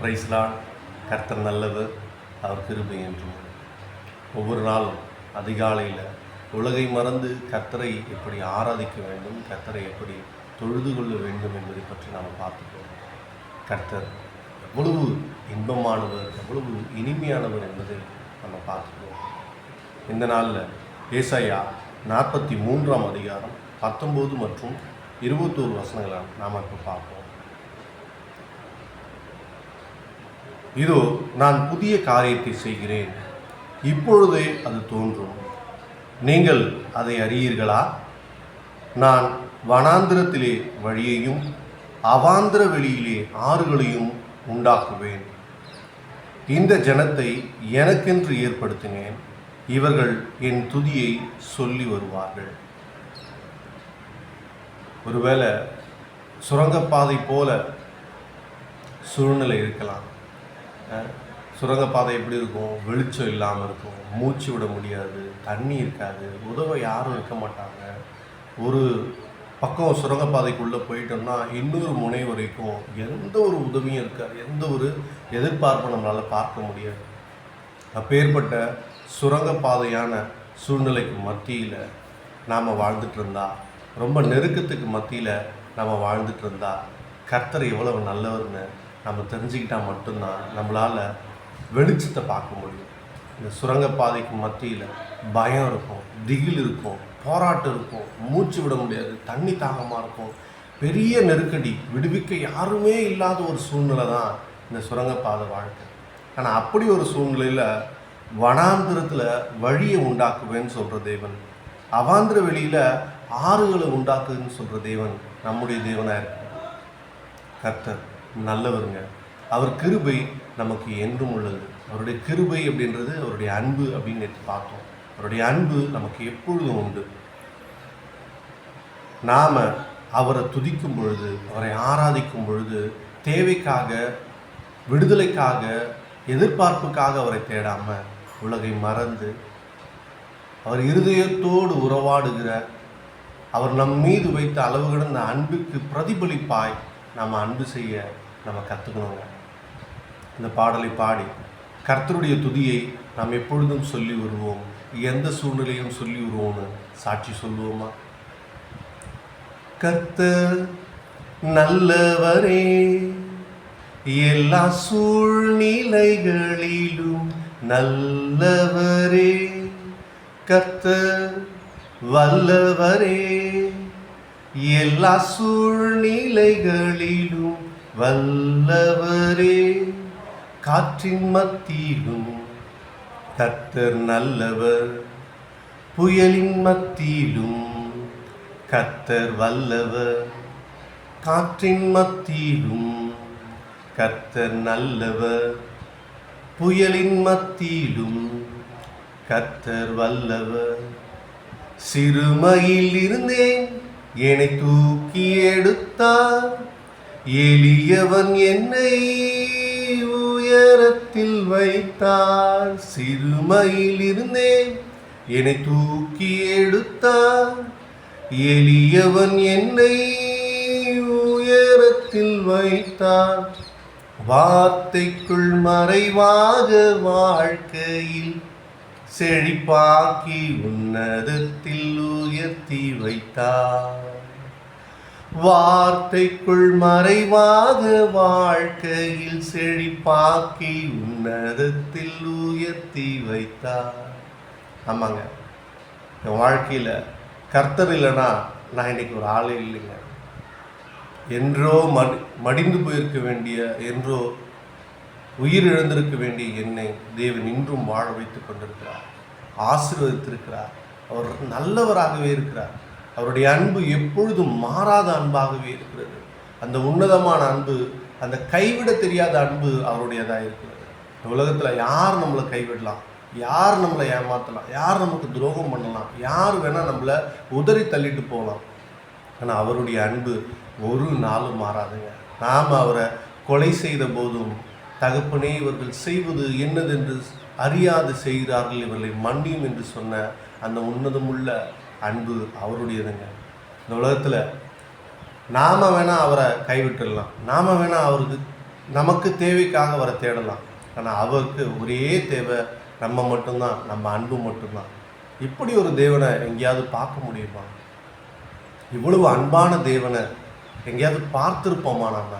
பிரைஸ்லான் கர்த்தர் நல்லவர் அவர் கிருபை என்றும். ஒவ்வொரு நாளும் அதிகாலையில் உலகை மறந்து கர்த்தரை எப்படி ஆராதிக்க வேண்டும் கர்த்தரை எப்படி தொழுது கொள்ள வேண்டும் என்பதை பற்றி நாம் பார்த்துக்கோம். கர்த்தர் எவ்வளவு இன்பமானவர் எவ்வளவு இனிமையானவர் என்பதை நம்ம பார்த்துக்கோம். இந்த நாளில் ஏசாயா நாற்பத்தி மூன்றாம் அதிகாரம் பத்தொம்போது மற்றும் இருபத்தோரு வசனங்களை நாம் இப்போ பார்ப்போம். இதோ நான் புதிய காரியத்தை செய்கிறேன். இப்பொழுதே அது தோன்றும். நீங்கள் அதை அறியீர்களா? நான் வனாந்திரத்திலே வழியையும் அவாந்திர வெளியிலே ஆறுகளையும் உண்டாக்குவேன். இந்த ஜனத்தை எனக்கென்று ஏற்படுத்தினேன். இவர்கள் என் துதியை சொல்லி வருவார்கள். ஒருவேளை சுரங்கப்பாதை போல சூழ்நிலை இருக்கலாம். சுரங்கப்பாதை எப்படி இருக்கும்? வெளிச்சம் இல்லாமல் இருக்கும். மூச்சு விட முடியாது. தண்ணி இருக்காது. உதவ யாரும் இருக்க மாட்டாங்க. ஒரு பக்கம் சுரங்கப்பாதைக்குள்ளே போயிட்டோம்னா இன்னொரு முனை வரைக்கும் எந்த ஒரு உதவியும் இருக்காது. எந்த ஒரு எதிர்பார்ப்பும் நம்மளால் பார்க்க முடியாது. அப்பேற்பட்ட சுரங்கப்பாதையான சூழ்நிலைக்கு மத்தியில் நாம் வாழ்ந்துட்டு இருந்தா ரொம்ப நெருக்கத்துக்கு மத்தியில் நம்ம வாழ்ந்துட்டு இருந்தா கர்த்தர் எவ்வளவு நல்லவர்னு நம்ம தெரிஞ்சுக்கிட்டால் மட்டும்தான் நம்மளால் வெளிச்சத்தை பார்க்க முடியும். இந்த சுரங்கப்பாதைக்கு மத்தியில் பயம் இருக்கும் திகில் இருக்கும் போராட்டம் இருக்கும் மூச்சு விட முடியாது தண்ணி தாகமாக இருக்கும். பெரிய நெருக்கடி விடுவிக்க யாருமே இல்லாத ஒரு சூழ்நிலை தான் இந்த சுரங்கப்பாதை வாழ்க்கை. ஆனால் அப்படி ஒரு சூழ்நிலையில் வனாந்திரத்தில் வழியை உண்டாக்குவேன்னு சொல்கிற தேவன் அவாந்திர வெளியில் ஆறுகளை உண்டாக்குதுன்னு சொல்கிற தேவன் நம்முடைய தேவனாக இருக்கு கர்த்தர் நல்லவருங்க. அவர் கிருபை நமக்கு என்றும் உள்ளது. அவருடைய கிருபை அப்படின்றது அவருடைய அன்பு அப்படின்னு நேற்று பார்த்தோம். அவருடைய அன்பு நமக்கு எப்பொழுதும் உண்டு. நாம் அவரை துதிக்கும் பொழுது அவரை ஆராதிக்கும் பொழுது தேவைக்காக விடுதலைக்காக எதிர்பார்ப்புக்காக அவரை தேடாமல் உலகை மறந்து அவர் இருதயத்தோடு உறவாடுகிற அவர் நம் மீது வைத்த அளவு கடந்த அன்புக்கு பிரதிபலிப்பாய் நம்ம அன்பு செய்ய நம்ம கற்றுக்கணுங்க இந்த பாடலை பாடி கர்த்தருடைய துதியை நாம் எப்பொழுதும் சொல்லி வருவோம். எந்த சூழ்நிலையும் சொல்லி வருவோம்னு சாட்சி சொல்லுவோமா? கர்த்தர் நல்லவரே எல்லா சூழ்நிலைகளிலும் நல்லவரே. கர்த்தர் வல்லவரே. எல்லா சூழ்நிலைகளிலும் வல்லவரே. காற்றின் மத்தியிலும் கர்த்தர் நல்லவர். புயலின் மத்தியிலும் கர்த்தர் வல்லவர். காற்றின் மத்தியிலும் கர்த்தர் நல்லவர். புயலின் மத்தியிலும் கர்த்தர் வல்லவர். சிறுமையில் இருந்தேன் என்னை தூக்கி எடுத்தார் எளியவன் என்னை உயரத்தில் வைத்தார். சிறுமையில் இருந்தேன் என்னை தூக்கி எடுத்தார் எளியவன் என்னை உயரத்தில் வைத்தார் வார்த்தைக்குள் மறைவாக வாழ்க்கையில் செழிப்பாக்கி உன்னதத்தில் உயர்த்தி வைத்தார். வார்த்தைக்குள் மறைவாக வாழ்க்கையில் செழிப்பாக்கி உன்னதத்தில் உயர்த்தி வைத்தார். ஆமாங்க. என் வாழ்க்கையில் கர்த்தர் இல்லைன்னா நான் இன்னைக்கு ஒரு ஆளே இல்லைங்க. என்றோ மடி மடிந்து போயிருக்க வேண்டிய என்றோ உயிர் இழந்திருக்க வேண்டிய என்னை தேவன் இன்றும் வாழ வைத்துக் கொண்டிருக்கிறார். ஆசீர்வதித்திருக்கிறார். அவர் நல்லவராகவே இருக்கிறார். அவருடைய அன்பு எப்பொழுதும் மாறாத அன்பாகவே இருக்கிறது. அந்த உன்னதமான அன்பு அந்த கைவிட தெரியாத அன்பு அவருடையதாக இருக்கிறது. இந்த உலகத்தில் யார் நம்மளை கைவிடலாம்? யார் நம்மளை ஏமாற்றலாம் யார் நமக்கு துரோகம் பண்ணலாம்? யார் வேணால் நம்மளை உதறி தள்ளிட்டு போகலாம். ஆனால் அவருடைய அன்பு ஒரு நாளும் மாறாதுங்க. நாம் அவரை கொலை செய்த போதும் தகப்பனே இவர்கள் செய்வது என்னதென்று அறியாது செய்கிறார்கள் இவர்களை மன்னியும் என்று சொன்ன அந்த உன்னதமுள்ள அன்பு அவருடையதுங்க. இந்த உலகத்தில் நாம் வேணால் அவரை கைவிட்டுடலாம். நாம் வேணால் அவருக்கு நமக்கு தேவைக்காக அவரை தேடலாம். ஆனால் அவருக்கு ஒரே தேவை நம்ம மட்டும்தான் நம்ம அன்பு மட்டும்தான். இப்படி ஒரு தேவனை எங்கேயாவது பார்க்க முடியுமா? இவ்வளவு அன்பான தேவனை எங்கேயாவது பார்த்திருப்போமா நம்ம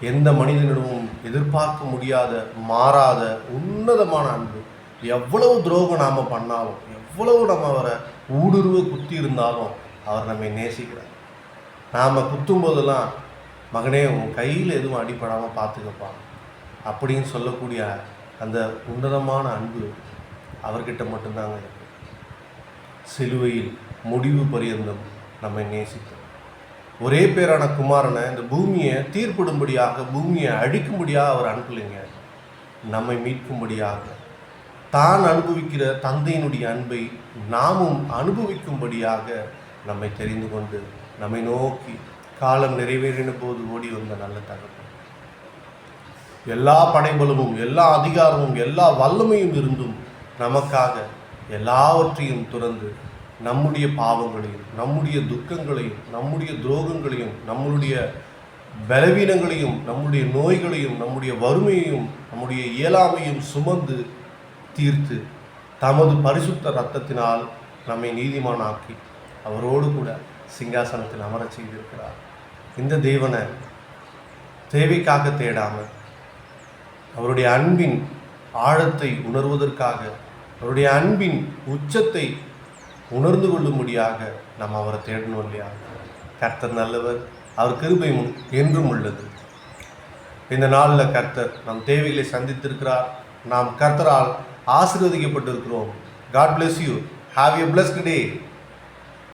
எந்த மனிதனிடமும் எதிர்பார்க்க முடியாத மாறாத உன்னதமான அன்பு. எவ்வளவு துரோகம் நாம் பண்ணாலும் எவ்வளவு நம்ம அவரை ஊடுருவ குத்தி இருந்தாலும் அவர் நம்மை நேசிக்கிறார். நாம் குத்தும் போதெல்லாம் மகனே உன் கையில் எதுவும் அடிப்படாமல் பார்த்துக்கப்பான் அப்படின்னு சொல்லக்கூடிய அந்த உன்னதமான அன்பு அவர்கிட்ட மட்டும்தாங்க இருக்கு. சிலுவையில் முடிவு பரியந்தம் நம்மை நேசிக்கிறோம் ஒரே பேரான குமாரனை இந்த பூமியை தீர்ப்பிடும்படியாக பூமியை அழிக்கும்படியாக அவர் அனுப்பலைங்க. நம்மை மீட்கும்படியாக. தான் அனுபவிக்கிற தந்தையினுடைய அன்பை நாமும் அனுபவிக்கும்படியாக நம்மை தெரிந்து கொண்டு நம்மை நோக்கி காலம் நிறைவேறின போது ஓடி வந்த நல்ல தகவல் எல்லா படைபலமும் எல்லா அதிகாரமும் எல்லா வல்லமையும் இருந்தும் நமக்காக எல்லாவற்றையும் துறந்து நம்முடைய பாவங்களையும் நம்முடைய துக்கங்களையும் நம்முடைய துரோகங்களையும் நம்முடைய பலவீனங்களையும் நம்முடைய நோய்களையும் நம்முடைய வறுமையையும் நம்முடைய இயலாமையும் சுமந்து தீர்த்து தமது பரிசுத்த இரத்தத்தினால் நம்மை நீதிமானாக்கி அவரோடு கூட சிங்காசனத்தில் அமரச் செய்திருக்கிறார். இந்த தேவனை தேவைக்காக தேடாமல் அவருடைய அன்பின் ஆழத்தை உணர்வதற்காக அவருடைய அன்பின் உச்சத்தை உணர்ந்து கொள்ளும்படியாக நாம் அவரை தேடணும் இல்லையா? கர்த்தர் நல்லவர் அவர் கிருபை என்றும் உள்ளது. இந்த நாளில் கர்த்தர் நம் தேவைகளை சந்தித்திருக்கிறார். நாம் கர்த்தரால் ஆசீர்வதிக்கப்பட்டிருக்கிறோம். God bless you have a blessed day